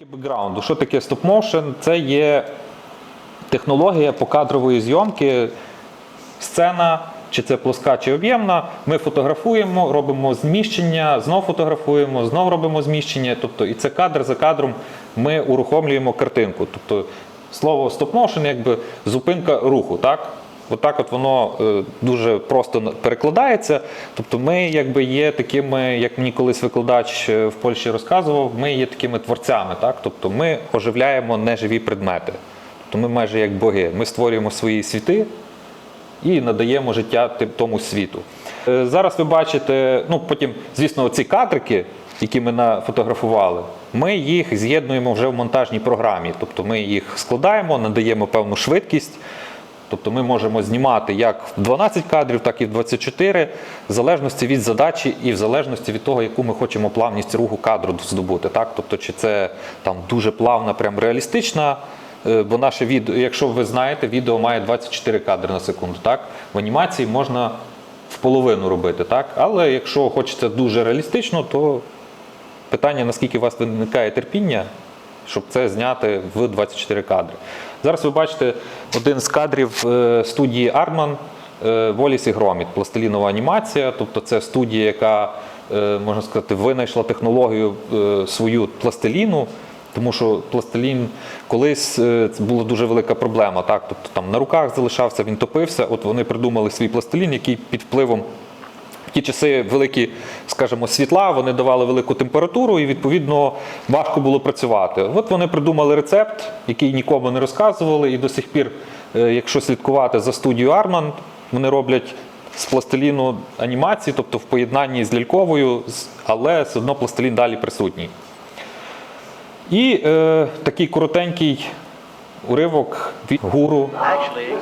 Бекграунду. Що таке стоп-моушен? Це є технологія покадрової зйомки. Сцена, чи це плоска, чи об'ємна. Ми фотографуємо, робимо зміщення, знов фотографуємо, знов робимо зміщення. Тобто, і це кадр за кадром ми урухомлюємо картинку. Тобто, слово стоп-моушен якби зупинка руху. Так? Отак от воно е, дуже просто перекладається. Тобто ми якби є такими, як мені колись викладач е, в Польщі розказував, ми є такими творцями. Так? Тобто ми оживляємо неживі предмети. Тобто ми майже як боги. Ми створюємо свої світи і надаємо життя тому світу. Е, Зараз ви бачите, ну потім, звісно, ці кадрики, які ми нафотографували, ми їх з'єднуємо вже в монтажній програмі. Тобто ми їх складаємо, надаємо певну швидкість. Тобто ми можемо знімати як в 12 кадрів, так і в 24, в залежності від задачі і в залежності від того, яку ми хочемо плавність руху кадру здобути. Так? Тобто, чи це там дуже плавна, прям реалістична. е, Бо наше відео, якщо ви знаєте, відео має 24 кадри на секунду. Так? В анімації можна в половину робити, так? Але якщо хочеться дуже реалістично, то питання, наскільки у вас виникає терпіння, щоб це зняти в 24 кадри. Зараз ви бачите один з кадрів е, студії Arman е, Воліс і Громіт, пластилінова анімація. Тобто це студія, яка, е, можна сказати, винайшла технологію е, свою пластиліну. Тому що пластилін колись е, це була дуже велика проблема. Так? Тобто там на руках залишався, він топився. От вони придумали свій пластилін, який під впливом ті часи великі, скажімо, світла, вони давали велику температуру і, відповідно, важко було працювати. От вони придумали рецепт, який нікому не розказували, і до сих пір, е, якщо слідкувати за студією Арман, вони роблять з пластиліну анімації, тобто в поєднанні з ляльковою, але все одно пластилін далі присутній. І е, такий коротенький уривок від гуру.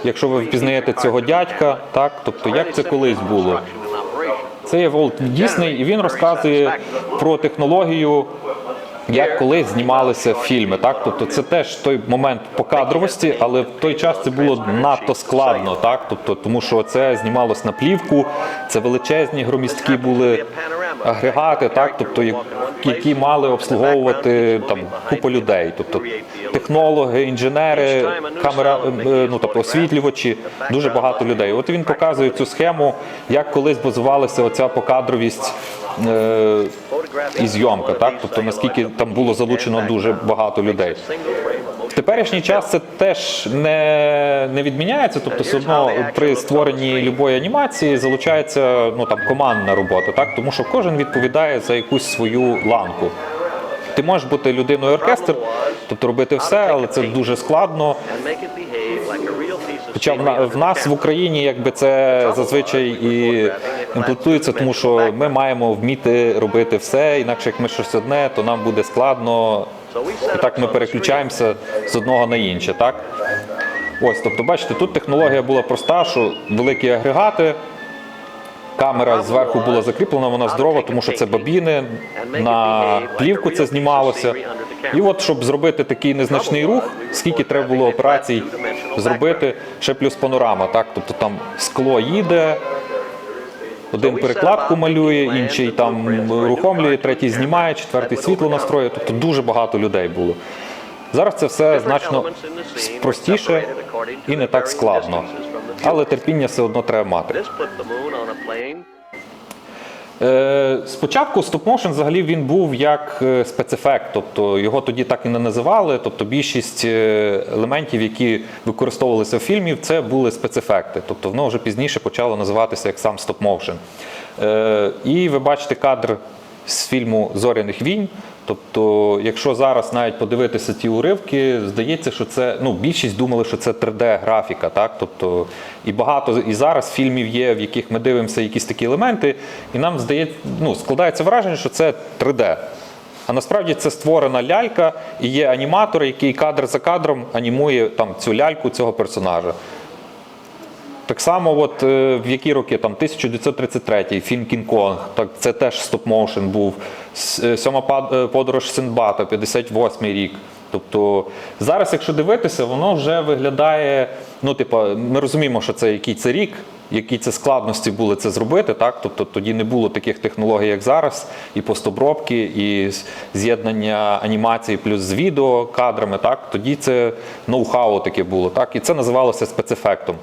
Якщо ви впізнаєте цього дядька, так, тобто як це колись було. Це є Волт Дісней, і він розказує про технологію, як колись знімалися фільми. Так? Тобто це теж той момент покадровості, але в той час це було надто складно, так? Тобто, тому що це знімалось на плівку, це величезні громістки були агрегати, так? тобто, які мали обслуговувати там, купу людей. Тобто технологи, інженери, камера, е, ну, тобто освітлювачі, дуже багато людей. От він показує цю схему, як колись базувалася оця покадровість е, і зйомка, так? тобто наскільки там було залучено дуже багато людей. В теперішній час це теж не, не відміняється, тобто все одно при створенні любої анімації залучається ну, там, командна робота, так? тому що кожен відповідає за якусь свою ланку. Ти можеш бути людиною оркестр, тобто робити все, але це дуже складно. Хоча в, на- в нас в Україні якби це зазвичай і імплементується, тому що ми маємо вміти робити все, інакше як ми щось одне, то нам буде складно. Так ми переключаємося з одного на інше. Так? Ось, тобто, бачите, тут технологія була проста, що великі агрегати, камера зверху була закріплена, вона здорова, тому що це бабіни, на плівку це знімалося. І от, щоб зробити такий незначний рух, скільки треба було операцій зробити, ще плюс панорама, так? Тобто там скло їде, один перекладку малює, інший там рухомлює, третій знімає, четвертий світло настроює. Тобто дуже багато людей було. Зараз це все значно простіше і не так складно. Але терпіння все одно треба мати. Спочатку стоп-мошен взагалі він був як е, спецефект, тобто його тоді так і не називали. Тобто більшість е, елементів, які використовувалися в фільмі, це були спецефекти. Тобто воно вже пізніше почало називатися як сам стоп-моушен. Е, І ви бачите кадр з фільму Зоряних війн. Тобто, якщо зараз навіть подивитися ті уривки, здається, що це ну більшість думали, що це 3D-графіка, так тобто і багато і зараз фільмів є, в яких ми дивимося якісь такі елементи, і нам здається, ну складається враження, що це 3D. А насправді це створена лялька, і є аніматор, який кадр за кадром анімує там цю ляльку цього персонажа. Так само, от е, в які роки там 1933 фільм Кінг-Конг, так це теж стоп-моушен був. Е, Сьома е, подорож Синдбата, 58 рік. Тобто зараз, якщо дивитися, воно вже виглядає. Ну, типу, ми розуміємо, що це який це рік, які це складності були це зробити. Так? Тобто тоді не було таких технологій, як зараз, і постобробки, і з'єднання анімації плюс з відео кадрами. Так? Тоді це ноу-хау таке було. Так? І це називалося спецефектом.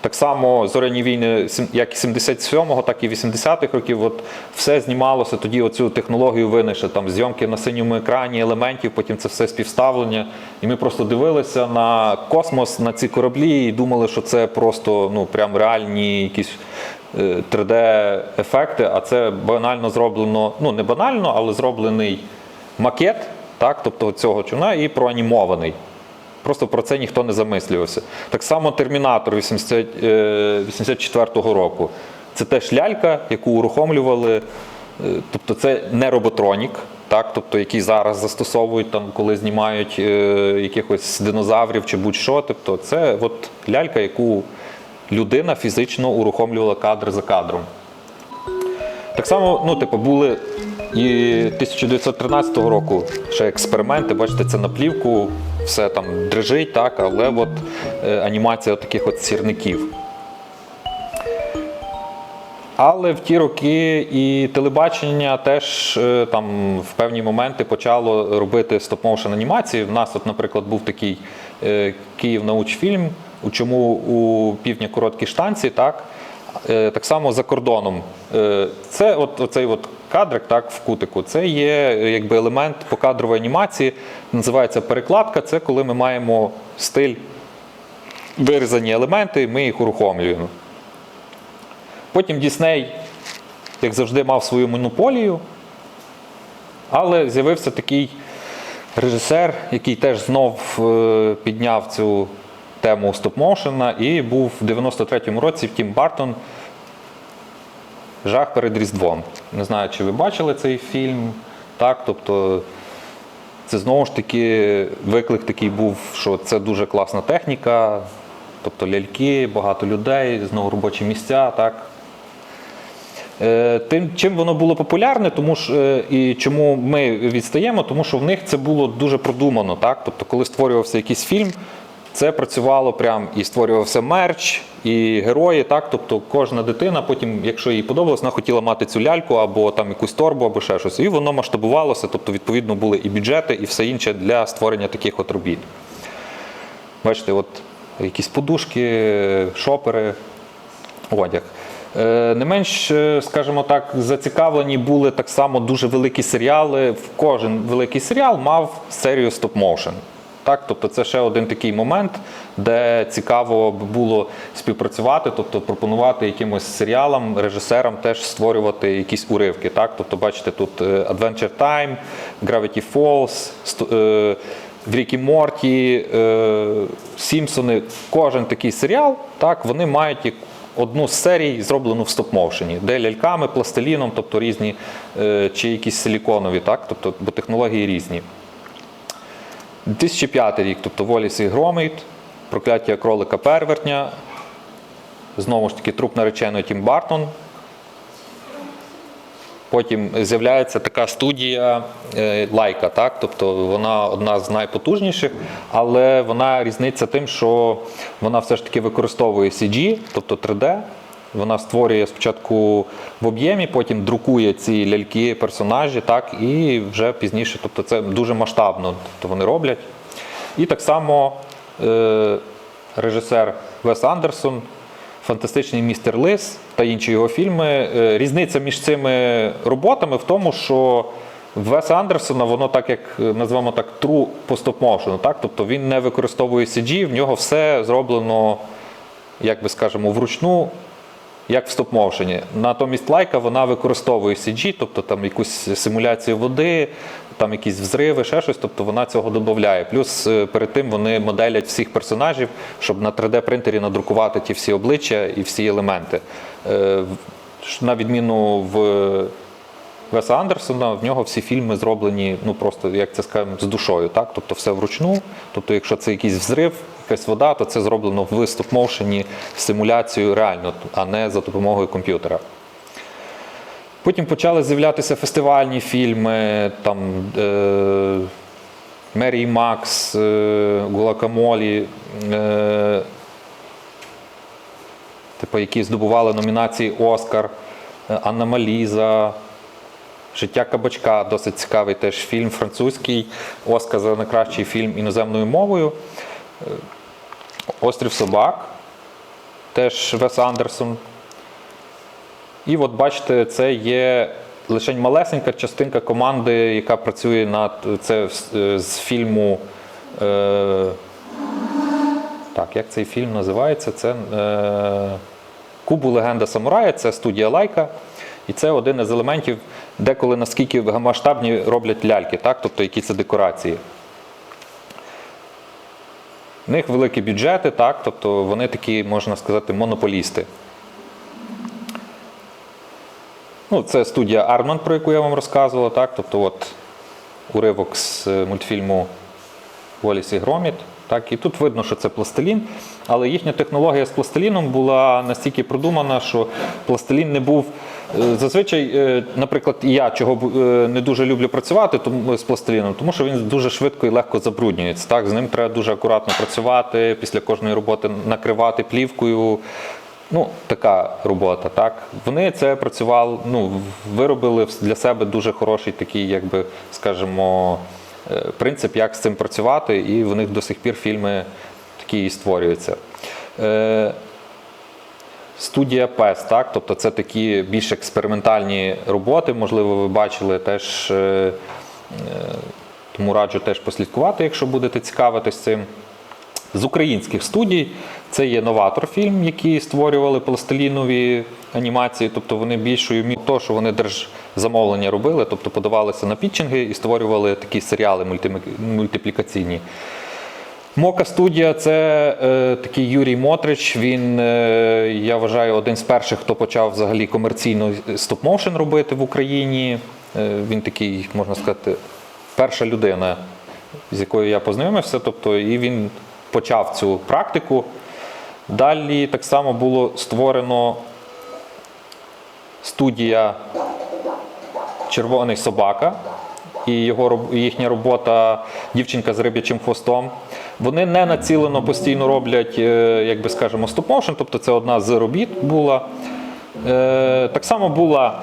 Так само зоряні війни, як 77-го, так і 80-х років, от все знімалося. Тоді оцю технологію винайшли, там зйомки на синьому екрані елементів, потім це все співставлення. І ми просто дивилися на космос, на ці кораблі і думали, що це просто ну, прям реальні якісь е, 3D-ефекти, а це банально зроблено, ну не банально, але зроблений макет, так, тобто цього човна, і проанімований. Просто про це ніхто не замислювався. Так само Термінатор 80, е, 84-го року. Це теж лялька, яку урухомлювали. е, Тобто це не роботронік, так, тобто, який зараз застосовують, там, коли знімають е, якихось динозаврів чи будь-що. Тобто це от лялька, яку людина фізично урухомлювала кадр за кадром. Так само, ну, типу, були і 1913 року ще експерименти, бачите, це на плівку, все там дрижить, так, але от е, анімація таких от сірників. Але в ті роки і телебачення теж е, там в певні моменти почало робити стоп-моушен анімації. У нас, от, наприклад, був такий е, Київ научфільм, у чому у півдня короткі штанці, так. Так само за кордоном. Е, Це от оцей от кадрик так, в кутику. Це є е, якби елемент покадрової анімації. Називається перекладка. Це коли ми маємо стиль вирізані елементи, ми їх урухомлюємо. Потім Дісней, як завжди, мав свою монополію, але з'явився такий режисер, який теж знов е, підняв цю тему стоп-моушена і був в 93-му році Тім Бартон Жах перед Різдвом. Не знаю, чи ви бачили цей фільм. Так, тобто це знову ж таки виклик такий був, що це дуже класна техніка, тобто ляльки, багато людей, знову робочі місця. Так. Е, Тим, чим воно було популярне, тому ж е, і чому ми відстаємо, тому що в них це було дуже продумано. Так? Тобто, коли створювався якийсь фільм, це працювало прям і створювався мерч, і герої. Так? Тобто кожна дитина, потім, якщо їй подобалось, вона хотіла мати цю ляльку або там якусь торбу, або ще щось. І воно масштабувалося, тобто, відповідно, були і бюджети, і все інше для створення таких от робіт. Бачите, от якісь подушки, шопери, одяг. Е, Не менш, е, скажімо так, зацікавлені були так само дуже великі серіали. Кожен великий серіал мав серію стоп-моушен. Так, тобто це ще один такий момент, де цікаво б було співпрацювати, тобто пропонувати якимось серіалам, режисерам теж створювати якісь уривки. Так? Тобто, бачите, тут е, Adventure Time, Gravity Falls, в Рікі Морті, Сімпсони, кожен такий серіал, так, вони мають одну з серій, зроблену в стоп-моушені, де ляльками, пластиліном, тобто різні, е, чи якісь силіконові, так, тобто, бо технології різні. 2005 рік, тобто Воліс і Громит, прокляття кролика перевертня, знову ж таки, труп нареченої Тім Бартон. Потім з'являється така студія е, лайка, так? тобто вона одна з найпотужніших, але вона різниця тим, що вона все ж таки використовує CG, тобто 3D. Вона створює спочатку в об'ємі, потім друкує ці ляльки, персонажі, так, і вже пізніше, тобто це дуже масштабно тобто вони роблять. І так само е, режисер Вес Андерсон, Фантастичний містер Лис та інші його фільми. Е, Різниця між цими роботами в тому, що Веса Андерсона воно так як е, називаємо так true по стоп-моушену, так? Тобто він не використовує CG, в нього все зроблено, як би скажемо, вручну, як в стоп-моушені. Натомість лайка вона використовує CG, тобто там якусь симуляцію води, там якісь взриви, ще щось, тобто вона цього додає. Плюс е, перед тим вони моделять всіх персонажів, щоб на 3D-принтері надрукувати ті всі обличчя і всі елементи. Е, На відміну в Веса Андерсона, в нього всі фільми зроблені, ну просто як це скажемо, з душою, так? Тобто все вручну. Тобто, якщо це якийсь взрив, якась вода, то це зроблено в стоп-моушені з симуляцією реально, а не за допомогою комп'ютера. Потім почали з'являтися фестивальні фільми, там е, Мері Макс, е, Гулакамолі. Е, типу, які здобували номінації Оскар, е, Анна Маліза, Життя кабачка досить цікавий теж фільм французький, Оскар за найкращий фільм іноземною мовою. Е, Острів собак, теж Вес Андерсон. І от бачите, це є лише малесенька частинка команди, яка працює над це з- з фільму. Е, так, як цей фільм називається? Це е, Кубу Легенда Самурая, це студія Лайка. І це один із елементів, деколи наскільки масштабні роблять ляльки, так? тобто які це декорації. В них великі бюджети, так? тобто вони такі, можна сказати, монополісти. Ну, це студія Арман, про яку я вам розказував, так? тобто от уривок з е, мультфільму Воліс і Громіт. Так, і тут видно, що це пластилін, але їхня технологія з пластиліном була настільки продумана, що пластилін не був. Е, Зазвичай, е, наприклад, я чого е, не дуже люблю працювати з пластиліном, тому що він дуже швидко і легко забруднюється. Так? З ним треба дуже акуратно працювати, після кожної роботи накривати плівкою. Ну, така робота, так. Вони це працювали, ну, виробили для себе дуже хороший такий, якби, скажімо, принцип, як з цим працювати, і в них до сих пір фільми такі і створюються. Студія ПЕС, так, тобто це такі більш експериментальні роботи, можливо, ви бачили теж. е, е, Тому раджу теж послідкувати, якщо будете цікавитись цим. З українських студій це є новатор фільм, які створювали пластилінові анімації, тобто вони більшою мірою того, що вони держзамовлення робили, тобто подавалися на пітчинги і створювали такі серіали мультиплікаційні. Мока студія це е, такий Юрій Мотрич. Він, е, я вважаю, один з перших, хто почав взагалі комерційно стоп-моушен робити в Україні. Е, він такий, можна сказати, перша людина, з якою я познайомився. Тобто, і він почав цю практику. Далі так само було створено студія Червоний собака і його їхня робота дівчинка з риб'ячим хвостом. Вони не націлено постійно роблять, е, як би скажемо, стоп-моушен, тобто це одна з робіт була. Е, Так само була,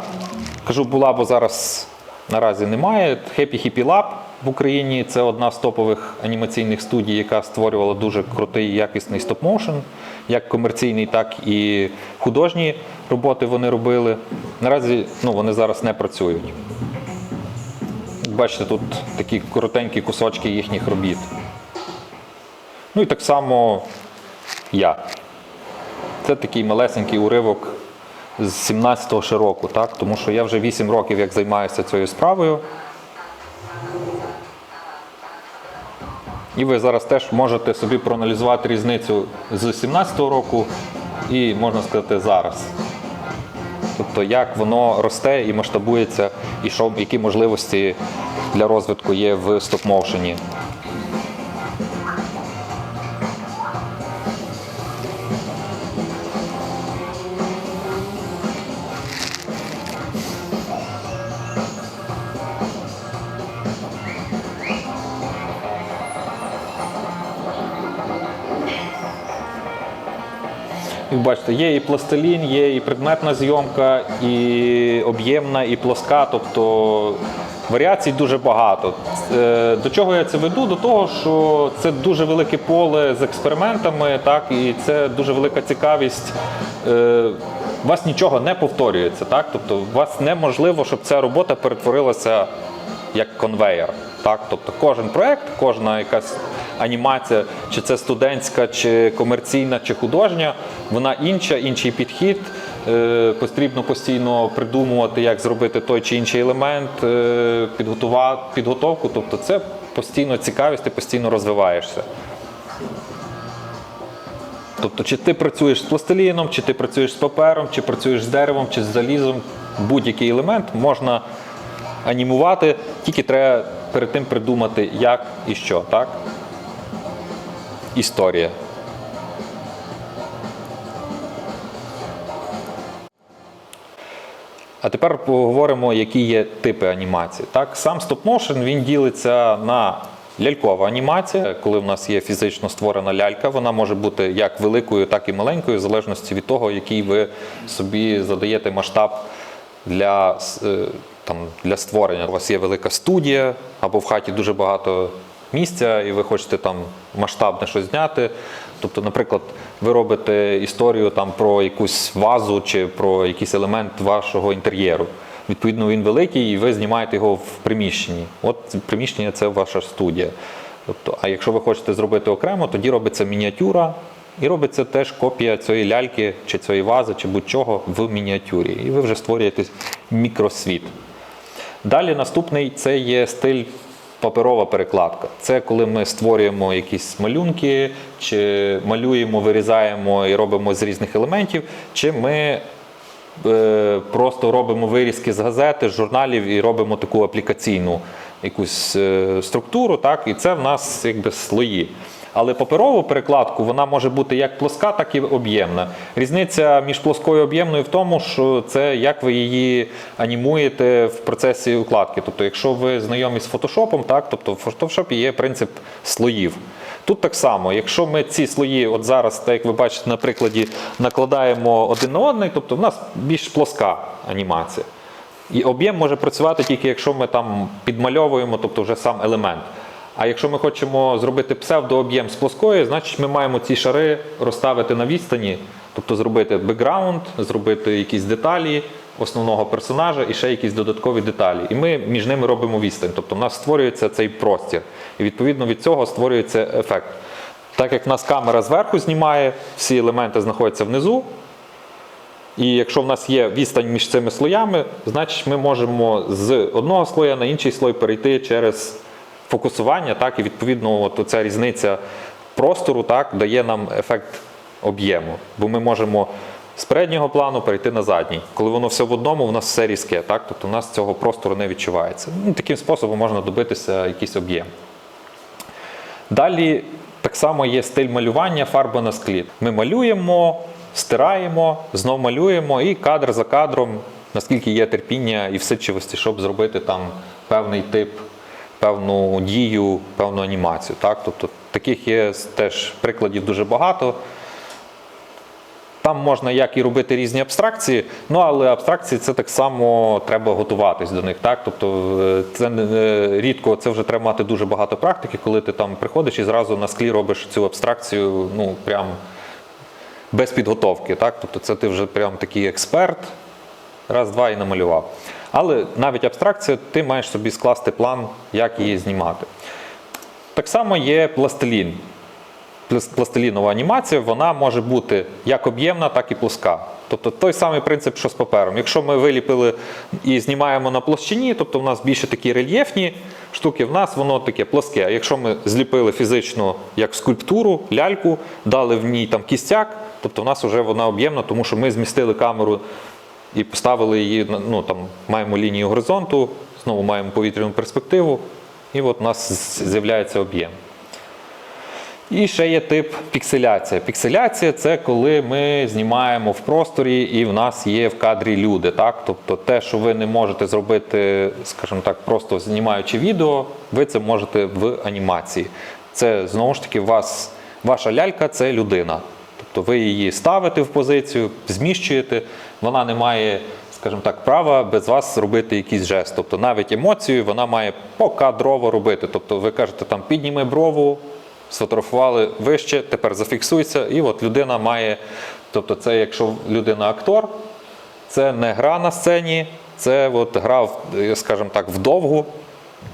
кажу, була, бо зараз наразі немає. Happy Hippie Lab в Україні це одна з топових анімаційних студій, яка створювала дуже крутий якісний стоп-моушен, як комерційний, так і художні роботи вони робили. Наразі ну, вони зараз не працюють. Бачите, тут такі коротенькі кусочки їхніх робіт. Ну і так само я. Це такий малесенький уривок з 17-го ще року, так? тому що я вже 8 років як займаюся цією справою. І ви зараз теж можете собі проаналізувати різницю з 17-го року і, можна сказати, зараз. Тобто, як воно росте і масштабується, і що, які можливості для розвитку є в стоп-моушені. Як бачите, є і пластилін, є і предметна зйомка, і об'ємна, і плоска. Тобто варіацій дуже багато. Е, До чого я це веду? До того, що це дуже велике поле з експериментами, так, і це дуже велика цікавість. Е, У вас нічого не повторюється, так? Тобто, у вас неможливо, щоб ця робота перетворилася як конвейер. Так? Тобто кожен проект, кожна якась анімація, чи це студентська, чи комерційна, чи художня, вона інша, інший підхід. Е, Потрібно постійно придумувати, як зробити той чи інший елемент, е, підготовку. Тобто це постійно цікавість, ти постійно розвиваєшся. Тобто, чи ти працюєш з пластиліном, чи ти працюєш з папером, чи працюєш з деревом, чи з залізом, будь-який елемент можна анімувати, тільки треба перед тим придумати, як і що, так? Історія. А тепер поговоримо, які є типи анімації. Так, сам стоп-моушен він ділиться на Лялькова анімація, коли в нас є фізично створена лялька, вона може бути як великою, так і маленькою, в залежності від того, який ви собі задаєте масштаб для, е, там, для створення. У вас є велика студія, або в хаті дуже багато місця, і ви хочете там масштабне щось зняти. Тобто, наприклад, ви робите історію там про якусь вазу чи про якийсь елемент вашого інтер'єру. Відповідно, він великий, і ви знімаєте його в приміщенні. От приміщення це ваша студія. Тобто, а якщо ви хочете зробити окремо, тоді робиться мініатюра, і робиться теж копія цієї ляльки, чи цієї вази, чи будь-чого в мініатюрі. І ви вже створюєте мікросвіт. Далі наступний це є стиль паперова перекладка. Це коли ми створюємо якісь малюнки, чи малюємо, вирізаємо і робимо з різних елементів, чи ми е, просто робимо вирізки з газети, з журналів і робимо таку аплікаційну якусь е, структуру, так, і це в нас якби слої. Але паперову перекладку вона може бути як плоска, так і об'ємна. Різниця між плоскою і об'ємною в тому, що це як ви її анімуєте в процесі укладки. Тобто, якщо ви знайомі з фотошопом, так, тобто в фотошопі є принцип слоїв. Тут так само, якщо ми ці слої, от зараз, так як ви бачите на прикладі, накладаємо один на один, тобто в нас більш плоска анімація. І об'єм може працювати тільки якщо ми там підмальовуємо, тобто вже сам елемент. А якщо ми хочемо зробити псевдооб'єм з плоскої, значить ми маємо ці шари розставити на відстані, тобто зробити бекграунд, зробити якісь деталі основного персонажа і ще якісь додаткові деталі. І ми між ними робимо відстань. Тобто в нас створюється цей простір. І відповідно від цього створюється ефект. Так як в нас камера зверху знімає, всі елементи знаходяться внизу. І якщо в нас є відстань між цими слоями, значить ми можемо з одного слоя на інший слой перейти через фокусування, так, і відповідно от ця різниця простору так, дає нам ефект об'єму. Бо ми можемо з переднього плану перейти на задній. Коли воно все в одному, у нас все різке, так? тобто у нас цього простору не відчувається. Ну, таким способом можна добитися якийсь об'єм. Далі так само є стиль малювання, фарба на склі. Ми малюємо, стираємо, знов малюємо і кадр за кадром, наскільки є терпіння і всидчивості, щоб зробити там певний тип, певну дію, певну анімацію. Так? Тобто таких є теж прикладів дуже багато. Там можна як і робити різні абстракції, ну але абстракції це так само треба готуватись до них. Так? Тобто е, це е, рідко, це вже треба мати дуже багато практики, коли ти там приходиш і зразу на склі робиш цю абстракцію, ну прям без підготовки. Так? Тобто це ти вже прям такий експерт, раз, два і намалював. Але навіть абстракція, ти маєш собі скласти план, як її знімати. Так само є пластилін. Пластилінова анімація вона може бути як об'ємна, так і плоска. Тобто той самий принцип, що з папером. Якщо ми виліпили і знімаємо на площині, тобто в нас більше такі рельєфні штуки, в нас воно таке плоске. А якщо ми зліпили фізично як скульптуру, ляльку, дали в ній там кістяк, тобто в нас вже вона об'ємна, тому що ми змістили камеру і поставили її, ну там маємо лінію горизонту, знову маємо повітряну перспективу, і от у нас з'являється об'єм. І ще є тип пікселяція. Пікселяція це коли ми знімаємо в просторі і в нас є в кадрі люди. Так? Тобто те, що ви не можете зробити, скажімо так, просто знімаючи відео, ви це можете в анімації. Це знову ж таки вас, ваша лялька це людина. Тобто ви її ставите в позицію, зміщуєте, вона не має, скажімо так, права без вас робити якийсь жест. Тобто навіть емоцію вона має покадрово робити. Тобто ви кажете, там підніми брову, сфотографували вище, тепер зафіксуйся, і от людина має. Тобто, це якщо людина актор, це не гра на сцені, це от гра, скажімо так, вдовгу.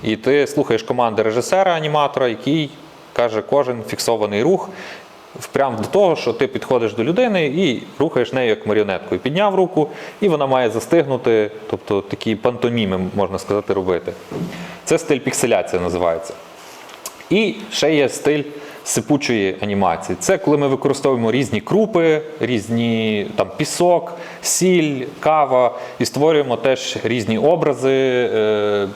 І ти слухаєш команди режисера-аніматора, який каже кожен фіксований рух. Прямо до того, що ти підходиш до людини і рухаєш нею як маріонеткою. Підняв руку, і вона має застигнути, тобто такі пантоміми, можна сказати, робити. Це стиль пікселяція називається. І ще є стиль сипучої анімації. Це коли ми використовуємо різні крупи, різні там пісок, сіль, кава і створюємо теж різні образи. Е,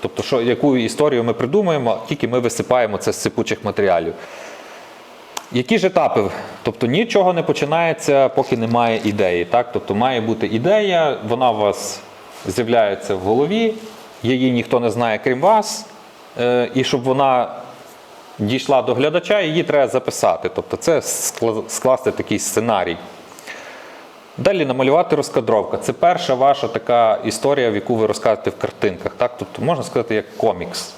тобто, що, яку історію ми придумаємо, тільки ми висипаємо це з сипучих матеріалів. Які ж етапи? Тобто нічого не починається, поки немає ідеї. Так? Тобто має бути ідея, вона у вас з'являється в голові, її ніхто не знає, крім вас. е, і щоб вона дійшла до глядача, її треба записати. Тобто це скласти такий сценарій. Далі намалювати розкадровка. Це перша ваша така історія, в яку ви розказуєте в картинках. Так? Тобто можна сказати, як комікс.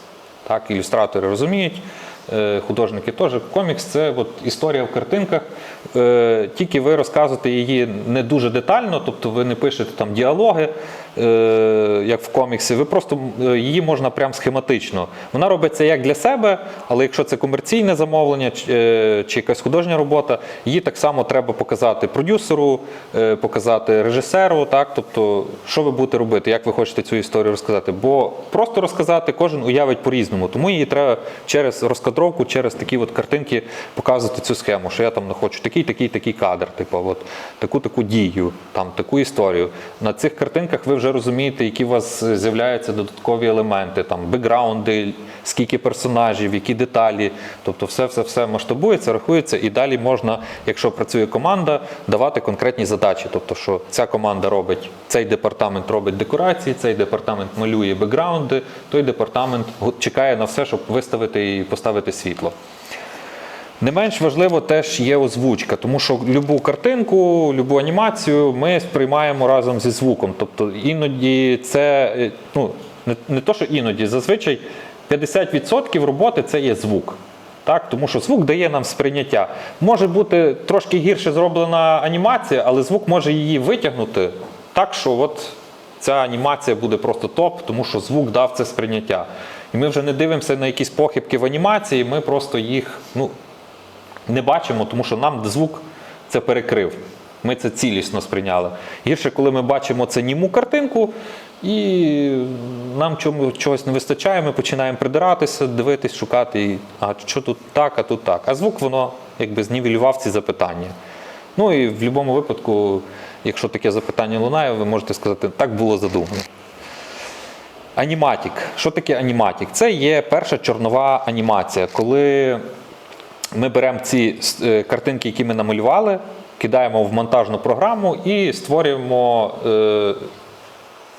Так? Ілюстратори розуміють, художники теж. Комікс це от історія в картинках. Е, Тільки ви розказуєте її не дуже детально, тобто ви не пишете там діалоги, е, як в коміксі. Ви просто е, її можна прям схематично. Вона робиться як для себе, але якщо це комерційне замовлення чи, е, якась художня робота, її так само треба показати продюсеру, е, показати режисеру. Так, тобто, що ви будете робити, як ви хочете цю історію розказати. Бо просто розказати кожен уявить по-різному. Тому її треба через розкадровку, через такі от картинки показувати цю схему, що я там не хочу такий, такий, такий кадр, типу, от таку таку дію, там таку історію. На цих картинках ви вже розумієте, які у вас з'являються додаткові елементи, там бекграунди, скільки персонажів, які деталі. Тобто, все, все, все масштабується, рахується, і далі можна, якщо працює команда, давати конкретні задачі. Тобто, що ця команда робить, цей департамент робить декорації, цей департамент малює бекграунди, той департамент чекає на все, щоб виставити і поставити світло. Не менш важливо теж є озвучка, тому що любу картинку, любу анімацію ми сприймаємо разом зі звуком. Тобто іноді це е, ну, не, не то, що іноді, зазвичай 50% роботи це є звук. Так, тому що звук дає нам сприйняття. Може бути трошки гірше зроблена анімація, але звук може її витягнути так, що от ця анімація буде просто топ, тому що звук дав це сприйняття. І ми вже не дивимося на якісь похибки в анімації, ми просто їх ну, не бачимо, тому що нам звук це перекрив. Ми це цілісно сприйняли. Гірше, коли ми бачимо це німу картинку, і нам чогось не вистачає, ми починаємо придиратися, дивитись, шукати, і, а що тут так, а тут так. А звук воно якби знівелював ці запитання. Ну і в будь-якому випадку, якщо таке запитання лунає, ви можете сказати, так було задумано. Аніматік. Що таке аніматік? Це є перша чорнова анімація, коли ми беремо ці е, картинки, які ми намалювали, кидаємо в монтажну програму і створюємо е,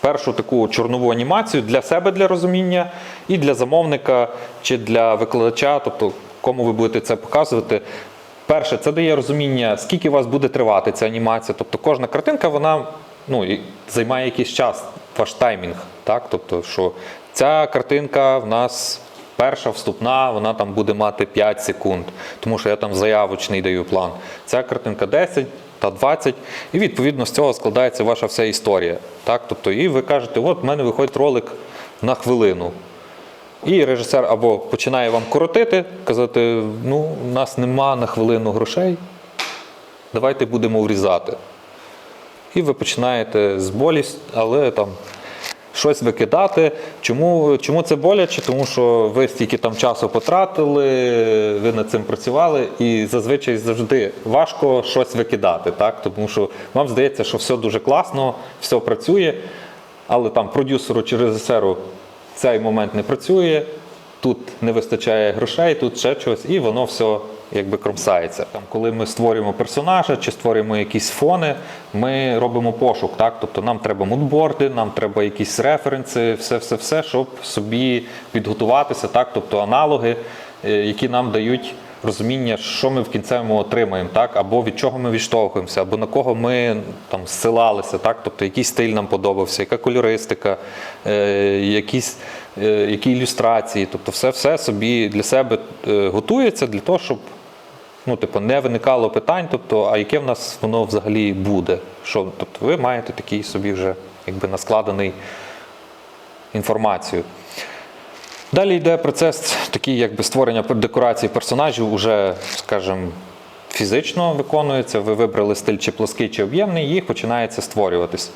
першу таку чорнову анімацію для себе для розуміння і для замовника чи для викладача, тобто кому ви будете це показувати. Перше, це дає розуміння, скільки у вас буде тривати ця анімація. Тобто кожна картинка вона ну, займає якийсь час, ваш таймінг. Так? Тобто, що ця картинка в нас перша вступна, вона там буде мати 5 секунд, тому що я там заявочний даю план. Ця картинка 10 та 20, і відповідно з цього складається ваша вся історія. Так? Тобто, і ви кажете, от в мене виходить ролик на хвилину. І режисер або починає вам коротити, казати: ну, у нас нема на хвилину грошей, давайте будемо врізати. І ви починаєте з болі, але там щось викидати. Чому, чому це боляче? Тому що ви стільки там часу потратили, ви над цим працювали, і зазвичай завжди важко щось викидати, так? тому що вам здається, що все дуже класно, все працює, але там продюсеру чи режисеру цей момент не працює, тут не вистачає грошей, тут ще щось, і воно все якби кромсається. Там, коли ми створюємо персонажа чи створюємо якісь фони, ми робимо пошук. Так? Тобто нам треба мудборди, нам треба якісь референси, все, все, все, щоб собі підготуватися, так? тобто аналоги, е, які нам дають. Розуміння, що ми в кінцевому отримаємо, так або від чого ми відштовхуємося, або на кого ми там зсилалися, так, тобто який стиль нам подобався, яка кольористика, е, якісь, е, які ілюстрації, тобто все, все собі для себе е, готується для того, щоб ну, типу, не виникало питань, тобто, а яке в нас воно взагалі буде. Що, тобто, ви маєте такий собі вже якби наскладений інформацію. Далі йде процес такий, якби створення декорацій персонажів, уже, скажімо, фізично виконується. Ви вибрали стиль чи плоский, чи об'ємний, і їх починається створюватись.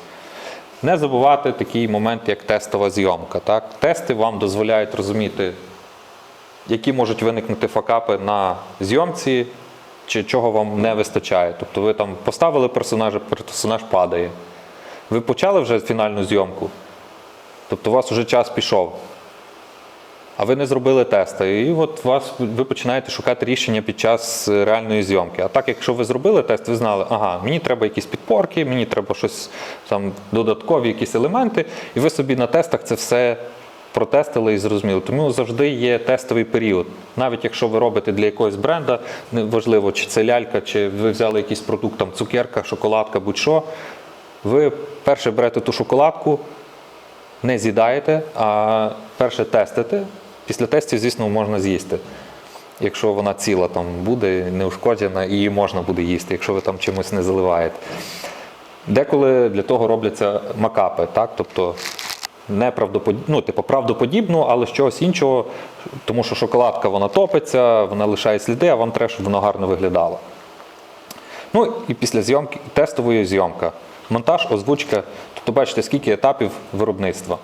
Не забувати такий момент, як тестова зйомка. Так? Тести вам дозволяють розуміти, які можуть виникнути факапи на зйомці, чи чого вам не вистачає. Тобто ви там поставили персонажа, персонаж падає. Ви почали вже фінальну зйомку, тобто у вас вже час пішов. А ви не зробили тести, і от вас ви починаєте шукати рішення під час е, реальної зйомки. А так, якщо ви зробили тест, ви знали, ага, мені треба якісь підпорки, мені треба щось там додаткові якісь елементи, і ви собі на тестах це все протестили і зрозуміли. Тому завжди є тестовий період. Навіть якщо ви робите для якогось бренда, неважливо, чи це лялька, чи ви взяли якийсь продукт, там цукерка, шоколадка, будь-що. Ви перше берете ту шоколадку, не з'їдаєте, а перше тестите. Після тестів, звісно, можна з'їсти. Якщо вона ціла там буде, неушкоджена, її можна буде їсти, якщо ви там чимось не заливаєте. Деколи для того робляться макапи, так? тобто неправдоподібно, ну, типу, правдоподібно, але з чогось іншого, тому що шоколадка вона топиться, вона лишає сліди, а вам треба, щоб воно гарно виглядало. Ну і після зйомки, тестової зйомка. Монтаж, озвучка. Тобто бачите, скільки етапів виробництва.